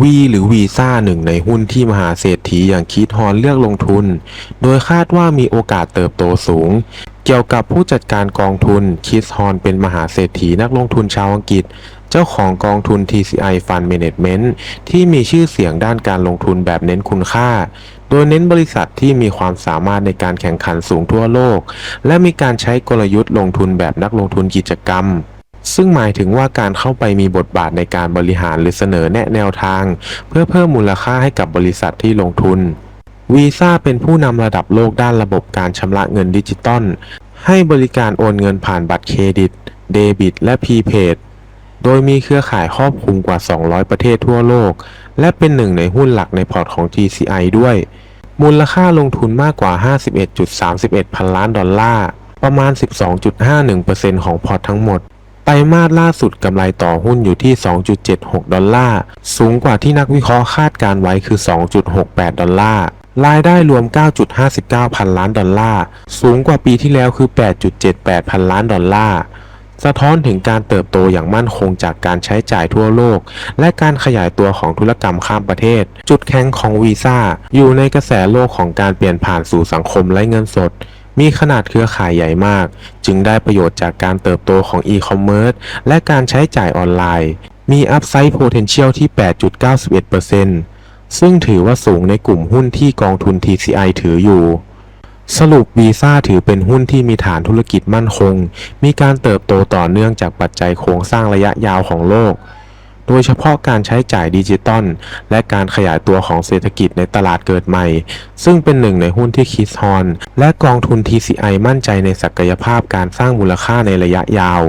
วีหรือวีซ่าหนึ่งในหุ้นที่มหาเศรษฐีอย่างคิดฮอนเลือกลงทุน โดยคาดว่ามีโอกาสเติบโตสูง เกี่ยวกับผู้จัดการกองทุนคิสฮอนเป็นมหาเศรษฐีนักลงทุนชาวอังกฤษ เจ้าของกองทุน TCI Fund Management ที่มีชื่อเสียงด้านการลงทุนแบบเน้นคุณค่า โดยเน้นบริษัทที่มีความสามารถในการแข่งขันสูงทั่วโลก และมีการใช้กลยุทธ์ลงทุนแบบนักลงทุนกิจกรรม ซึ่งหมายถึงว่าการเข้าไปมีบทบาทในการบริหารหรือเสนอแนะแนวทาง เพื่อเพิ่มมูลค่าให้กับบริษัทที่ลงทุนวีซ่าเป็นผู้นำระดับโลกด้านระบบการชำระเงินดิจิตอลให้บริการโอนเงินผ่านบัตรเครดิต เดบิต และพีเพดโดยมีเครือข่ายครอบคลุมกว่า 200 ประเทศทั่วโลก และเป็นหนึ่งในหุ้นหลักในพอร์ตของ TCI ด้วย มูลค่าลงทุนมากกว่า 51.31 พันล้านดอลลาร์ ประมาณ 12.51%ของพอร์ตทั้งหมด ไตรมาสล่าสุดกำไรต่อหุ้นอยู่ที่ 2.76 ดอลลาร์ สูงกว่าที่นักวิเคราะห์คาดการไว้คือ 2.68 ดอลลาร์ รายได้รวม 9.59 พันล้านดอลลาร์ สูงกว่าปีที่แล้วคือ 8.78 พันล้านดอลลาร์ สะท้อนถึงการเติบโตอย่างมั่นคงจากการใช้จ่ายทั่วโลก และการขยายตัวของธุรกรรมข้ามประเทศ จุดแข็งของวีซ่าอยู่ในกระแสโลกของการเปลี่ยนผ่านสู่สังคมไร้เงินสด มีขนาดเครือข่ายใหญ่มาก จึงได้ประโยชน์จากการเติบโตของอีคอมเมิร์ซและการใช้จ่ายออนไลน์ มีอัพไซด์ potential ที่ 8.91%ซึ่งถือว่าสูงในกลุ่มหุ้นที่กองทุน TCI ถืออยู่ สรุปวีซ่าถือเป็นหุ้นที่มีฐานธุรกิจมั่นคง มีการเติบโตต่อเนื่องจากปัจจัยโครงสร้างระยะยาวของโลก โดยเฉพาะการใช้จ่ายดิจิตอลและการขยายตัวของเศรษฐกิจในตลาดเกิดใหม่ ซึ่งเป็นหนึ่งในหุ้นที่คิสฮอนและกองทุน TCI มั่นใจในศักยภาพการสร้างมูลค่าในระยะยาว